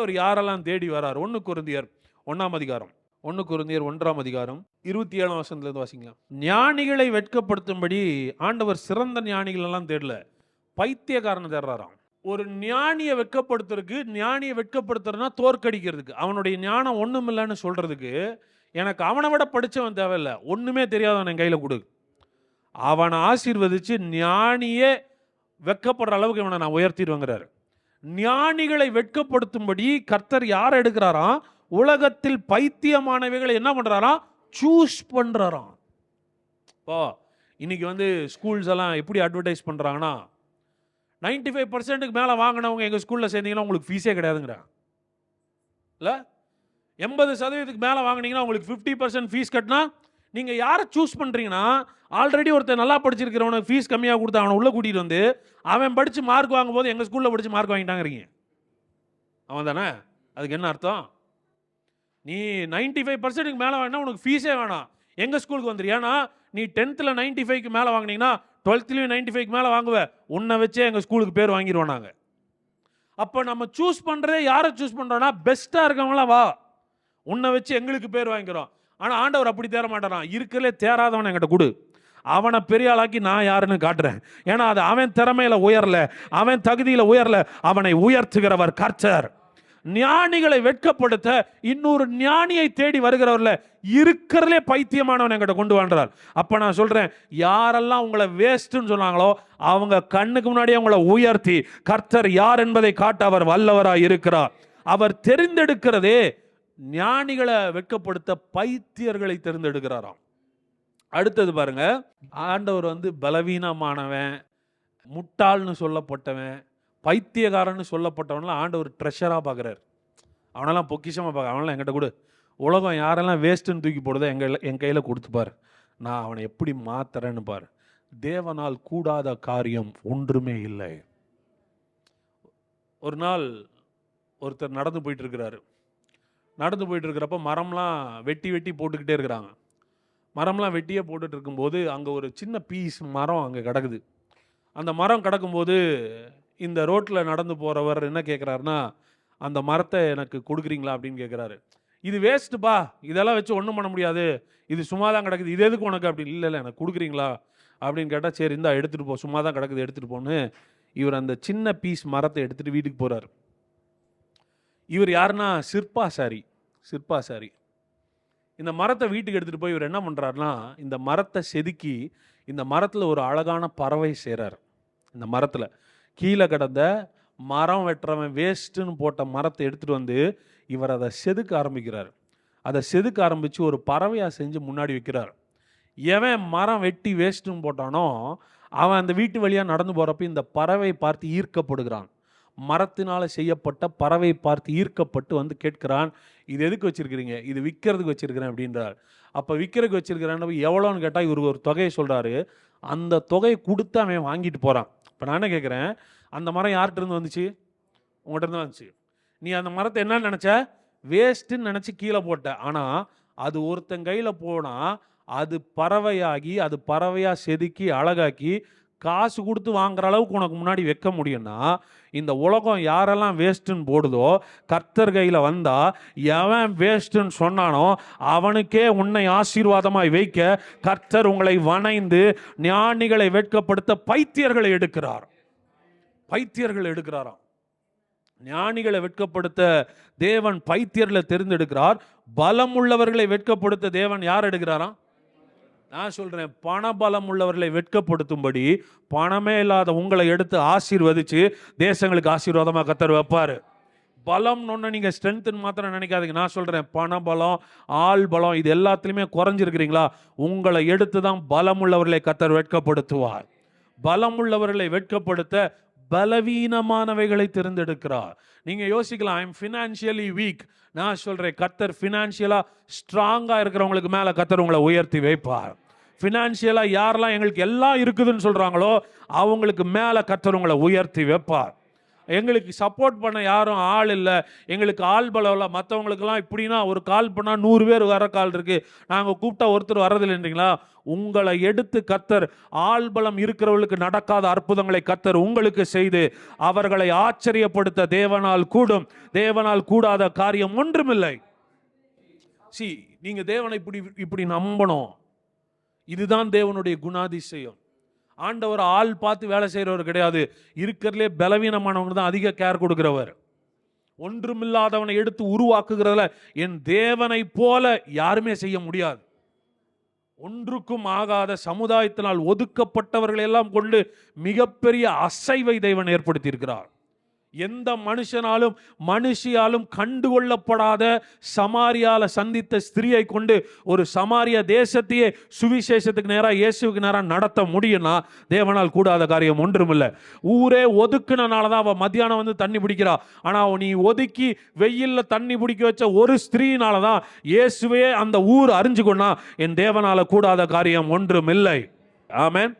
ஆண்டவர் யாரெல்லாம் தேடி வரார்? ஒன்று குருந்தியர் ஒன்றாம் அதிகாரம். ஒன்று குருந்தியர் ஒன்றாம் அதிகாரம். இருபத்தி ஏழாம் வருஷத்துலேருந்து வாசிக்கலாம். ஞானிகளை வெட்கப்படுத்தும்படி ஆண்டவர் சிறந்த ஞானிகள் எல்லாம் தேடல. பைத்தியக்காரனை தேடுறாராம். ஒரு ஞானியை வெட்கப்படுத்துறதுக்கு ஞானியை வெட்கப்படுத்துறதுனா தோற்கடிக்கிறதுக்கு அவனுடைய ஞானம் ஒன்றும் இல்லைன்னு சொல்கிறதுக்கு எனக்கு அவனை விட படித்தவன் தேவையில்லை. ஒன்றுமே தெரியாதவன் என் கையில் கொடு. அவனை ஆசீர்வதித்து ஞானியே வெட்கப்படுற அளவுக்கு இவனை நான் உயர்த்திடுவேங்கிறாரு. ஞானிகளை வெட்கப்படுத்தும்படி கர்த்தர் யார் எடுக்கிறாராம் உலகத்தில் பைத்தியமானவைகளை என்ன பண்ணுறாராம் சூஸ் பண்ணுறாராம் இப்போ இன்னைக்கு வந்து ஸ்கூல்ஸ் எல்லாம் எப்படி அட்வர்டைஸ் பண்ணுறாங்கன்னா நைன்டி ஃபைவ் பர்சன்ட்டுக்கு மேலே வாங்கினவங்க எங்கள் ஸ்கூலில் சேர்ந்தீங்கன்னா உங்களுக்கு ஃபீஸே கிடையாதுங்கிறாங்க இல்லை? எண்பது சதவீதத்துக்கு மேலே வாங்கினீங்கன்னா உங்களுக்கு ஃபிஃப்டி பர்சன்ட் ஃபீஸ் கட்டினா நீங்கள் யாரை சூஸ் பண்ணுறீங்கன்னா ஆல்ரெடி ஒருத்தர் நல்லா படிச்சிருக்கிறவனை ஃபீஸ் கம்மியாக கொடுத்து அவனை உள்ளே கூட்டிகிட்டு வந்து அவன் படித்து மார்க் வாங்கும்போது எங்கள் ஸ்கூலில் படித்து மார்க் வாங்கிட்டாங்கிறீங்க. அவன் தானே? அதுக்கு என்ன அர்த்தம்? நீ நைன்டி ஃபைவ் பர்சன்ட்டுக்கு மேலே வாங்கினா உனக்கு ஃபீஸே வேணாம். எங்கள் ஸ்கூலுக்கு வந்துரு. ஏன்னா நீ டென்த்தில் நைன்ட்டி ஃபைவ்க்கு மேலே வாங்கினீங்கன்னா டுவெல்த்லேயும் நைன்ட்டி ஃபைவ்க்கு மேலே வாங்குவேன் உன்னை வச்சே எங்கள் ஸ்கூலுக்கு பேர் வாங்கிடுவோம் நாங்கள் அப்போ நம்ம சூஸ் பண்ணுறதே யாரை சூஸ் பண்ணுறோன்னா பெஸ்ட்டாக இருக்கவங்களாம் வா. உன்னை வச்சு எங்களுக்கு பேர் வாங்கிக்கிறோம். ஆனால் ஆண்டவர் அப்படி தேர மாட்டாரான் இருக்கிறதுலே தேராதவனை என்கிட்ட கொடு. அவனை பெரிய ஆளாக்கி நான் யாருன்னு காட்டுறேன். ஏன்னா அது அவன் திறமையில் உயரல அவன் தகுதியில் உயரல அவனை உயர்த்துகிறவர் கர்த்தர். ஞானிகளை வெட்கப்படுத்த இன்னொரு ஞானியை தேடி வருகிறவர்ல இருக்கிறதுலே பைத்தியமானவன் என்கிட்ட கொண்டு வாழ்றார் அப்ப நான் சொல்றேன் யாரெல்லாம் உங்களை வேஸ்ட்டுன்னு சொன்னாங்களோ அவங்க கண்ணுக்கு முன்னாடியே உங்களை உயர்த்தி கர்த்தர் யார் என்பதை காட்ட அவர் வல்லவராக இருக்கிறார். அவர் தெரிந்தெடுக்கிறதே ஞானிகளை வெட்கப்படுத்த பைத்தியர்களை தேர்ந்தெடுக்கிறாராம். அடுத்தது பாருங்க ஆண்டவர் வந்து பலவீனமானவன் முட்டாள்னு சொல்லப்பட்டவன் பைத்தியக்காரன்னு சொல்லப்பட்டவன்லாம் ஆண்டவர் ட்ரெஷராக பார்க்குறாரு அவனெல்லாம் பொக்கிஷமாக பார்க்க அவனெல்லாம் என்கிட்ட கொடு. உலகம் யாரெல்லாம் வேஸ்ட்டுன்னு தூக்கி போடுதோ எங்கள் என் கையில் கொடுத்துப்பார் நான் அவனை எப்படி மாத்துறேன்னு பார். தேவனால் கூடாத காரியம் ஒன்றுமே இல்லை. ஒரு நாள் ஒருத்தர் நடந்து போயிட்டு இருக்கிறாரு. நடந்து போயிட்டு இருக்கிறப்ப மரம்லாம் வெட்டி வெட்டி போட்டுக்கிட்டே இருக்கிறாங்க. மரம்லாம் வெட்டியே போட்டுட்டு இருக்கும்போது அங்கே ஒரு சின்ன பீஸ் மரம் அங்கே கிடக்குது. அந்த மரம் கிடக்கும்போது இந்த ரோட்டில் நடந்து போகிறவர் என்ன கேட்குறாருன்னா அந்த மரத்தை எனக்கு கொடுக்குறீங்களா? அப்படின்னு கேட்குறாரு இது வேஸ்ட்டுப்பா இதெல்லாம் வச்சு ஒன்றும் பண்ண முடியாது. இது சும்மா தான் கிடக்குது. இது எதுக்கு உனக்கு? அப்படி இல்லை இல்லை எனக்கு கொடுக்குறீங்களா? அப்படின்னு கேட்டால் சரி இந்தா எடுத்துகிட்டு போ. சும்மா தான் கிடக்குது. எடுத்துகிட்டு போன்னு. இவர் அந்த சின்ன பீஸ் மரத்தை எடுத்துகிட்டு வீட்டுக்கு போகிறார் இவர் யாருன்னா சிற்பாசாரி சிற்பாசாரி இந்த மரத்தை வீட்டுக்கு எடுத்துகிட்டு போய் இவர் என்ன பண்ணுறாருனா இந்த மரத்தை செதுக்கி இந்த மரத்தில் ஒரு அழகான பறவை செய்கிறார் இந்த மரத்தில் கீழே கிடந்த மரம் வெட்டுறவன் வேஸ்ட்டுன்னு போட்ட மரத்தை எடுத்துகிட்டு வந்து இவர் அதை செதுக்க ஆரம்பிக்கிறார். அதை செதுக்க ஆரம்பித்து ஒரு பறவையாக செஞ்சு முன்னாடி வைக்கிறார். எவன் மரம் வெட்டி வேஸ்ட்டுன்னு போட்டானோ அவன் அந்த வீட்டு வழியாக நடந்து போகிறப்ப இந்த பறவை பார்த்து ஈர்க்கப்படுகிறான். மரத்தினால் செய்யப்பட்ட பறவை பார்த்து ஈர்க்கப்பட்டு வந்து கேட்கிறான் இது எதுக்கு வச்சுருக்கிறீங்க? இது விற்கிறதுக்கு வச்சுருக்கிறேன் அப்படின்றார் அப்போ விற்கிறதுக்கு வச்சிருக்கிறேன்னு எவ்வளோன்னு கேட்டால் இவர் ஒரு தொகையை சொல்கிறாரு அந்த தொகையை கொடுத்து அவன் வாங்கிட்டு போகிறான் இப்போ நான் என்ன கேட்குறேன்? அந்த மரம் யார்கிட்டருந்து வந்துச்சு? உங்கள்கிட்ட இருந்து வந்துச்சு. நீ அந்த மரத்தை என்னன்னு நினச்ச? வேஸ்ட்டுன்னு நினச்சி கீழே போட்ட. ஆனால் அது ஒருத்தன் கையில் போனால் அது பறவையாகி அது பறவையாக செதுக்கி அழகாக்கி காசு கொடுத்து வாங்குற அளவுக்கு உனக்கு முன்னாடி வைக்க முடியும்னா இந்த உலகம் யாரெல்லாம் வேஸ்ட்டுன்னு போடுதோ கர்த்தர் கையில் வந்தால் எவன் வேஸ்ட்டுன்னு சொன்னானோ அவனுக்கே உன்னை ஆசீர்வாதமாய் வைக்க கர்த்தர் உங்களை வணைந்து ஞானிகளை வெட்கப்படுத்த பைத்தியர்களை எடுக்கிறார். பைத்தியர்கள் எடுக்கிறாராம். ஞானிகளை வெட்கப்படுத்த தேவன் பைத்தியர்களை தெரிந்தெடுக்கிறார். பலம் உள்ளவர்களை வெட்கப்படுத்த தேவன் யார் எடுக்கிறாராம்? நான் சொல்கிறேன் பணபலம் உள்ளவர்களை வெட்கப்படுத்தும்படி பணமே இல்லாத உங்களை எடுத்து ஆசீர்வதிச்சு தேசங்களுக்கு ஆசீர்வாதமாக கத்தர் வைப்பார். பலம் ஒன்று நீங்கள் ஸ்ட்ரென்த்துன்னு மாத்திரம் நினைக்காதீங்க. நான் சொல்கிறேன் பண பலம் ஆள் பலம் இது எல்லாத்துலேயுமே குறைஞ்சிருக்கிறீங்களா? உங்களை எடுத்து தான் பலம் உள்ளவர்களை கத்தர் வெட்கப்படுத்துவார். பலம் உள்ளவர்களை வெட்கப்படுத்த பலவீனமானவைகளை தேர்ந்தெடுக்கிறார். நீங்கள் யோசிக்கலாம் ஐ எம் ஃபினான்ஷியலி வீக் நான் சொல்கிறேன் கத்தர் ஃபினான்ஷியலாக ஸ்ட்ராங்காக இருக்கிறவங்களுக்கு மேலே கத்தர் உங்களை உயர்த்தி வைப்பார். ஃபினான்ஷியலாக யாரெல்லாம் எங்களுக்கு எல்லாம் இருக்குதுன்னு சொல்கிறாங்களோ அவங்களுக்கு மேலே கத்தர் உங்களை உயர்த்தி வைப்பார். எங்களுக்கு சப்போர்ட் பண்ண யாரும் ஆள் இல்லை. எங்களுக்கு ஆள் பலம் மற்றவங்களுக்கெல்லாம் இப்படின்னா ஒரு கால் பண்ணால் நூறு பேர் வர கால் இருக்குது நாங்கள் கூப்பிட்டா ஒருத்தர் வரதில்லைன்றீங்களா உங்களை எடுத்து கத்தர் ஆள் பலம் இருக்கிறவர்களுக்கு நடக்காத அற்புதங்களை கத்தர் உங்களுக்கு செய்து அவர்களை ஆச்சரியப்படுத்த தேவனால் கூடும். தேவனால் கூடாத காரியம் ஒன்றுமில்லை. சி நீங்கள் தேவனை இப்படி இப்படி நம்பணும். இதுதான் தேவனுடைய குணாதிசயம். ஆண்டவர் ஆள் பார்த்து வேலை செய்கிறவர் கிடையாது. இருக்கிறதுலே பலவீனமானவங்க தான் அதிக கேர் கொடுக்குறவர். ஒன்றுமில்லாதவனை எடுத்து உருவாக்குகிறதுல என் தேவனை போல யாருமே செய்ய முடியாது. ஒன்றுக்கும் ஆகாத சமுதாயத்தினால் ஒதுக்கப்பட்டவர்களை எல்லாம் கொண்டு மிகப்பெரிய அசைவை தேவன் ஏற்படுத்தியிருக்கிறார். எந்த மனுஷனாலும் மனுஷியாலும் கண்டுகொள்ளப்படாத சமாரியால சந்தித்த ஸ்திரியை கொண்டு ஒரு சமாரிய தேசத்தையே சுவிசேஷத்துக்கு நேராக இயேசுவுக்கு நேராக நடத்த முடியும்னா தேவனால் கூடாத காரியம் ஒன்றுமில்லை. ஊரே ஒதுக்குனனால தான் அவள் மத்தியானம் வந்து தண்ணி பிடிக்கிறா. ஆனால் நீ ஒதுக்கி வெயிலில் தண்ணி பிடிக்க வச்ச ஒரு ஸ்திரீனால தான் இயேசுவே அந்த ஊர் அறிஞ்சுக்கொண்டா என் தேவனால் கூடாத காரியம் ஒன்றுமில்லை. ஆமேன்.